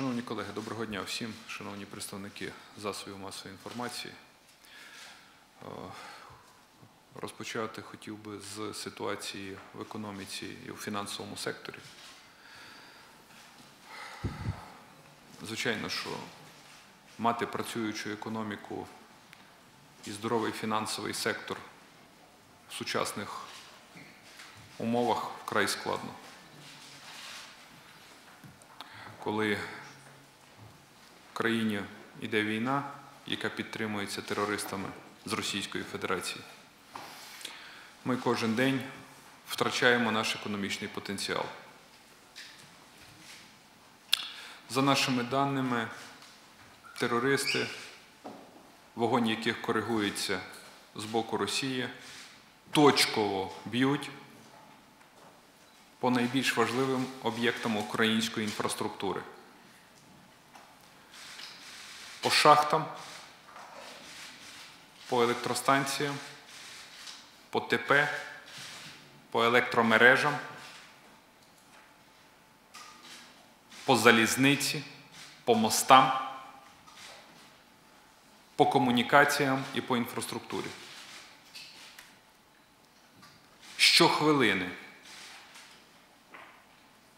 Шановні колеги, доброго дня всім, шановні представники засобів масової інформації. Е, Розпочати хотів би з ситуації в економіці і у фінансовому секторі. Звичайно, що мати працюючу економіку і здоровий фінансовий сектор в сучасних умовах вкрай складно. Коли в країні йде війна, яка підтримується терористами з Російської Федерації, ми кожен день втрачаємо наш економічний потенціал. За нашими даними, терористи, вогонь яких коригується з боку Росії, точково б'ють по найбільш важливим об'єктам української інфраструктури. По шахтам, по електростанціям, по ТП, по електромережам, по залізниці, по мостам, по комунікаціям і по інфраструктурі. Щохвилини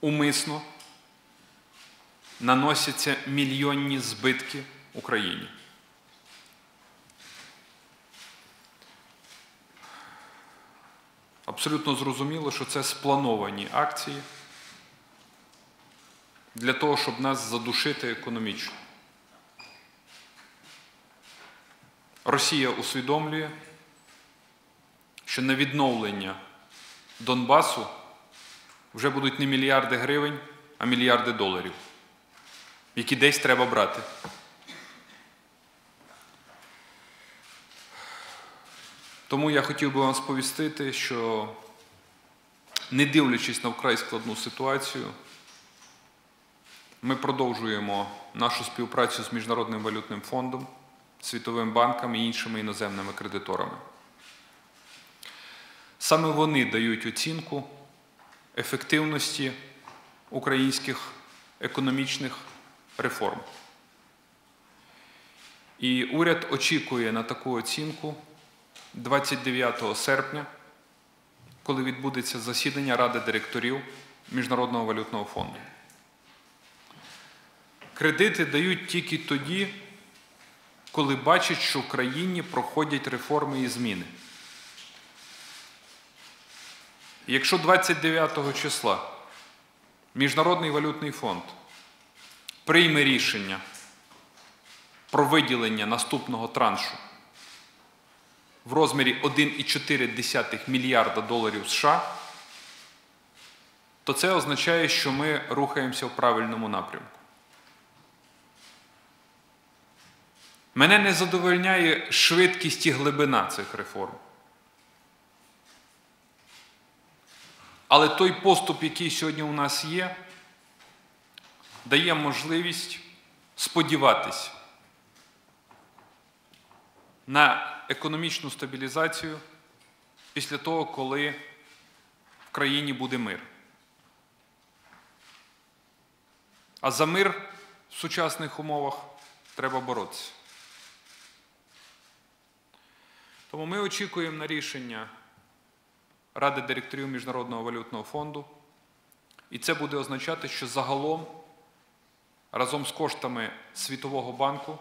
умисно наносяться мільйонні збитки Україні. Абсолютно зрозуміло, що це сплановані акції для того, щоб нас задушити економічно. Росія усвідомлює, що на відновлення Донбасу вже будуть не мільярди гривень, а мільярди доларів, які десь треба брати. Тому я хотів би вам сповістити, що не дивлячись на вкрай складну ситуацію, ми продовжуємо нашу співпрацю з Міжнародним валютним фондом, Світовим банком і іншими іноземними кредиторами. Саме вони дають оцінку ефективності українських економічних реформ. І уряд очікує на таку оцінку 29 серпня, коли відбудеться засідання Ради директорів Міжнародного валютного фонду. Кредити дають тільки тоді, коли бачать, що в країні проходять реформи і зміни. Якщо 29 числа Міжнародний валютний фонд прийме рішення про виділення наступного траншу в розмірі 1,4 мільярда доларів США, то це означає, що ми рухаємося в правильному напрямку. Мене не задовольняє швидкість і глибина цих реформ. Але той поступ, який сьогодні у нас є, дає можливість сподіватися на економічну стабілізацію після того, коли в країні буде мир. А за мир в сучасних умовах треба боротися. Тому ми очікуємо на рішення Ради директорів Міжнародного валютного фонду. І це буде означати, що загалом разом з коштами Світового банку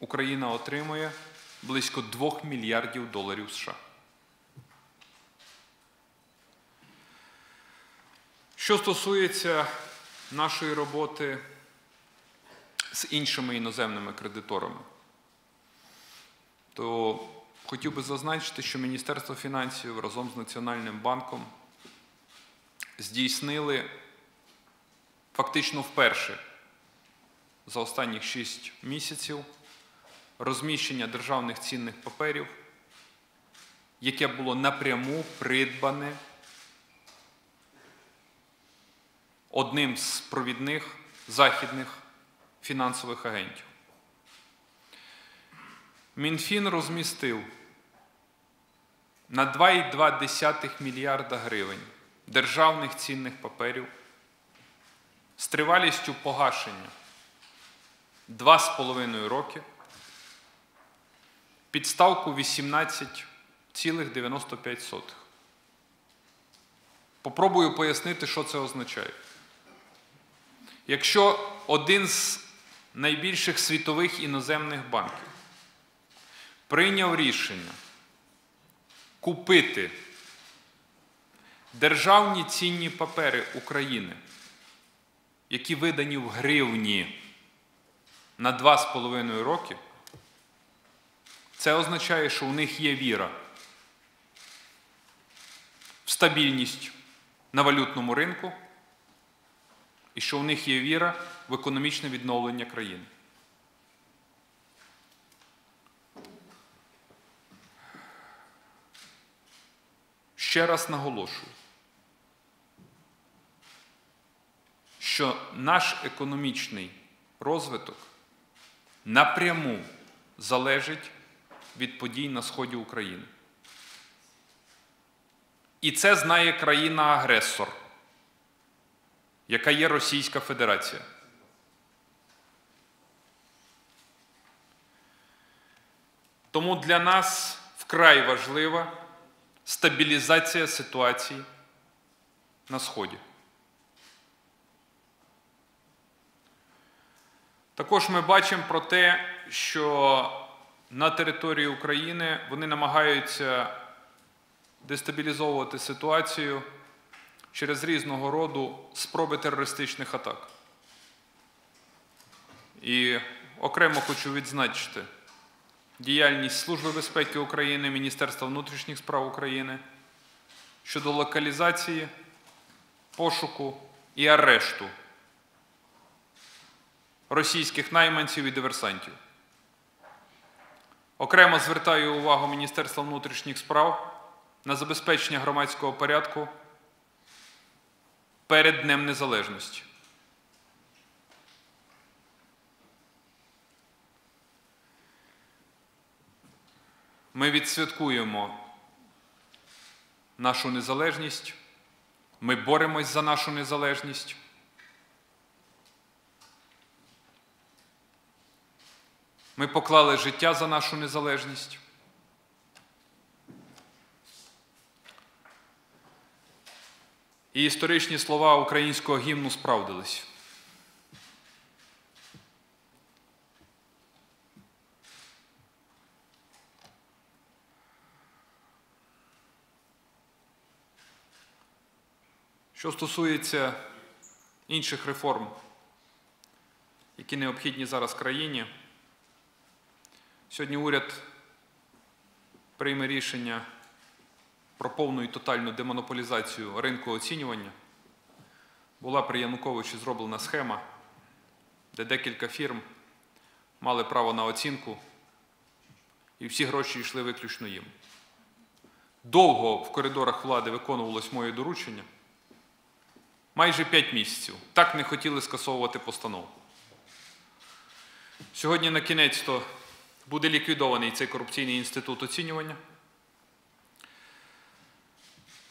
Україна отримує близько 2 мільярдів доларів США. Що стосується нашої роботи з іншими іноземними кредиторами, то хотів би зазначити, що Міністерство фінансів разом з Національним банком здійснили фактично вперше за останніх 6 місяців розміщення державних цінних паперів, яке було напряму придбане одним з провідних західних фінансових агентів. Мінфін розмістив на 2,2 мільярда гривень державних цінних паперів з тривалістю погашення 2,5 роки під ставку 18,95. Попробую пояснити, що це означає. Якщо один з найбільших світових іноземних банків прийняв рішення купити державні цінні папери України, які видані в гривні на 2,5 роки, це означає, що у них є віра в стабільність на валютному ринку і що у них є віра в економічне відновлення країни. Ще раз наголошую, що наш економічний розвиток напряму залежить від подій на сході України. І це знає країна-агресор, яка є Російська Федерація. Тому для нас вкрай важлива стабілізація ситуації на Сході. Також ми бачимо про те, що на території України вони намагаються дестабілізовувати ситуацію через різного роду спроби терористичних атак. І окремо хочу відзначити діяльність Служби безпеки України, Міністерства внутрішніх справ України щодо локалізації, пошуку і арешту російських найманців і диверсантів. Окремо звертаю увагу Міністерства внутрішніх справ на забезпечення громадського порядку перед Днем Незалежності. Ми відсвяткуємо нашу незалежність, ми боремось за нашу незалежність. Ми поклали життя за нашу незалежність. І історичні слова українського гімну справдились. Що стосується інших реформ, які необхідні зараз країні, сьогодні уряд прийме рішення про повну і тотальну демонополізацію ринку оцінювання. Була при Януковичі зроблена схема, де декілька фірм мали право на оцінку, і всі гроші йшли виключно їм. Довго в коридорах влади виконувалось моє доручення. Майже 5 місяців. Так не хотіли скасовувати постанову. Сьогодні на кінець то буде ліквідований цей корупційний інститут оцінювання.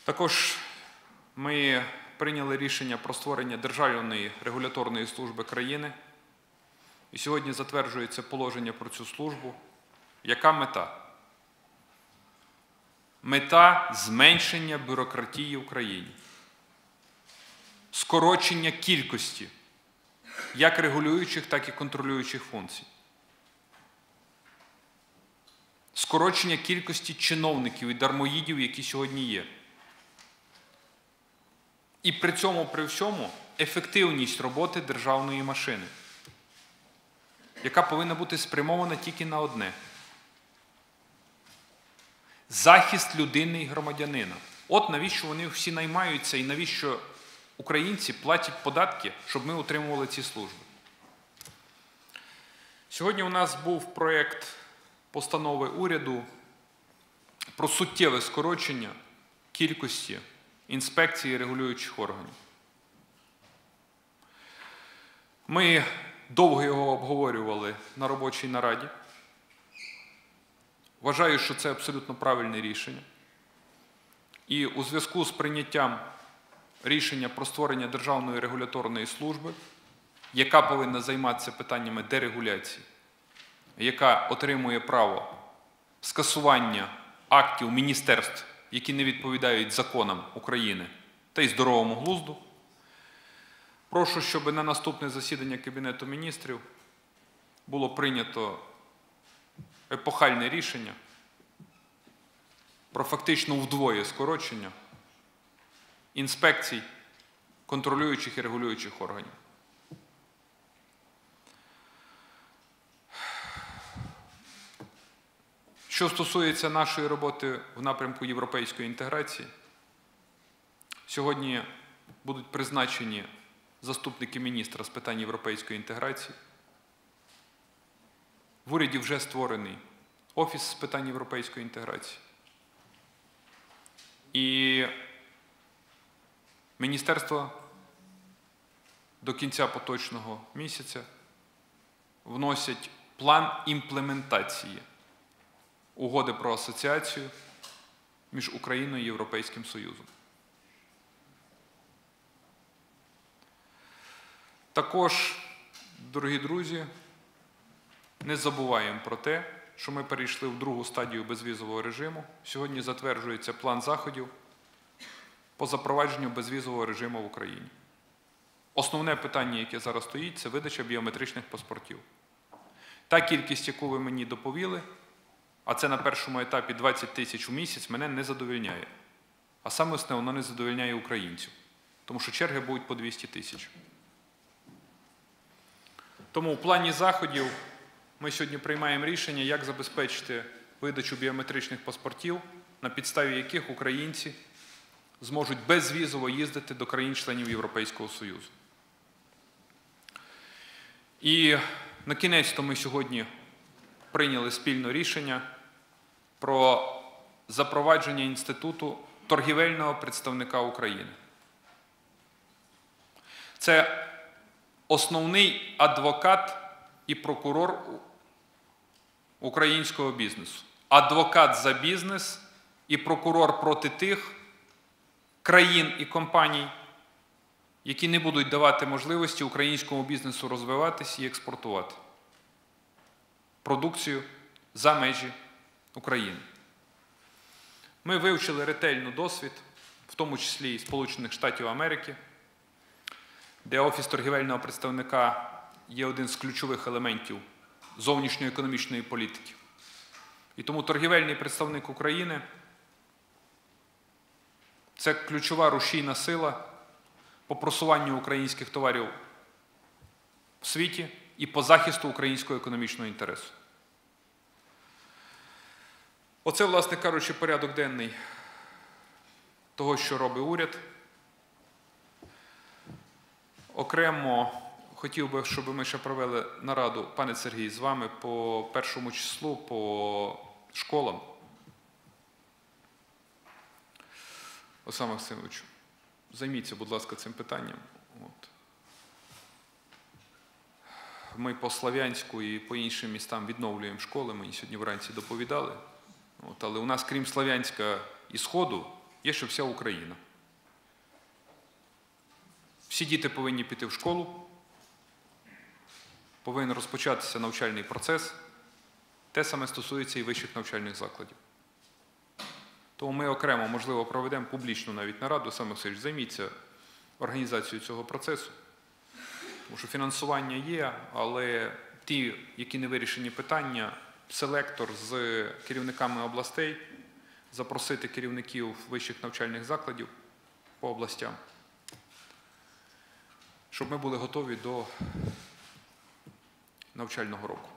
Також ми прийняли рішення про створення Державної регуляторної служби країни. І сьогодні затверджується положення про цю службу. Яка мета? Мета зменшення бюрократії в країні, скорочення кількості як регулюючих, так і контролюючих функцій. Скорочення кількості чиновників і дармоїдів, які сьогодні є. І при цьому, при всьому, ефективність роботи державної машини, яка повинна бути спрямована тільки на одне захист людини і громадянина. От навіщо вони всі наймаються і навіщо українці платять податки, щоб ми утримували ці служби. Сьогодні у нас був проєкт постанови уряду про суттєве скорочення кількості інспекції регулюючих органів. Ми довго його обговорювали на робочій нараді. Вважаю, що це абсолютно правильне рішення. І у зв'язку з прийняттям рішення про створення Державної регуляторної служби, яка повинна займатися питаннями дерегуляції, яка отримує право скасування актів міністерств, які не відповідають законам України та й здоровому глузду. Прошу, щоб на наступне засідання Кабінету міністрів було прийнято епохальне рішення про фактично вдвоє скорочення інспекцій контролюючих і регулюючих органів. Що стосується нашої роботи в напрямку європейської інтеграції, сьогодні будуть призначені заступники міністра з питань європейської інтеграції. В уряді вже створений Офіс з питань європейської інтеграції. І міністерство до кінця поточного місяця вносять план імплементації угоди про асоціацію між Україною і Європейським Союзом. Також, дорогі друзі, не забуваємо про те, що ми перейшли в другу стадію безвізового режиму. Сьогодні затверджується план заходів по запровадженню безвізового режиму в Україні. Основне питання, яке зараз стоїть, це видача біометричних паспортів. Та кількість, яку ви мені доповіли, а це на першому етапі 20 тисяч у місяць, мене не задовільняє. А саме основне, воно не задовільняє українців, тому що черги будуть по 200 тисяч. Тому в плані заходів ми сьогодні приймаємо рішення, як забезпечити видачу біометричних паспортів, на підставі яких українці зможуть безвізово їздити до країн-членів Європейського Союзу. І на кінець то ми сьогодні прийняли спільне рішення про запровадження інституту торгівельного представника України. Це основний адвокат і прокурор українського бізнесу. Адвокат за бізнес і прокурор проти тих країн і компаній, які не будуть давати можливості українському бізнесу розвиватися і експортувати продукцію за межі України. Ми вивчили ретельно досвід, в тому числі і Сполучених Штатів Америки, де Офіс торгівельного представника є один з ключових елементів зовнішньоекономічної політики. І тому торгівельний представник України це ключова рушійна сила по просуванню українських товарів в світі і по захисту українського економічного інтересу. Оце, власне кажучи, порядок денний того, що робить уряд. Окремо хотів би, щоб ми ще провели нараду, пане Сергій, з вами по першому числу, по школам. Олександр Максимовичу, займіться, будь ласка, цим питанням. От. Ми по Слав'янську і по іншим містам відновлюємо школи, мені сьогодні вранці доповідали. От, але у нас, крім Слав'янська і Сходу, є ще вся Україна. Всі діти повинні піти в школу, повинен розпочатися навчальний процес. Те саме стосується і вищих навчальних закладів. Тому ми окремо, можливо, проведемо публічну навіть нараду, саме Васильович, займіться організацією цього процесу. Тому що фінансування є, але ті, які не вирішені питання, селектор з керівниками областей, запросити керівників вищих навчальних закладів по областям, щоб ми були готові до навчального року.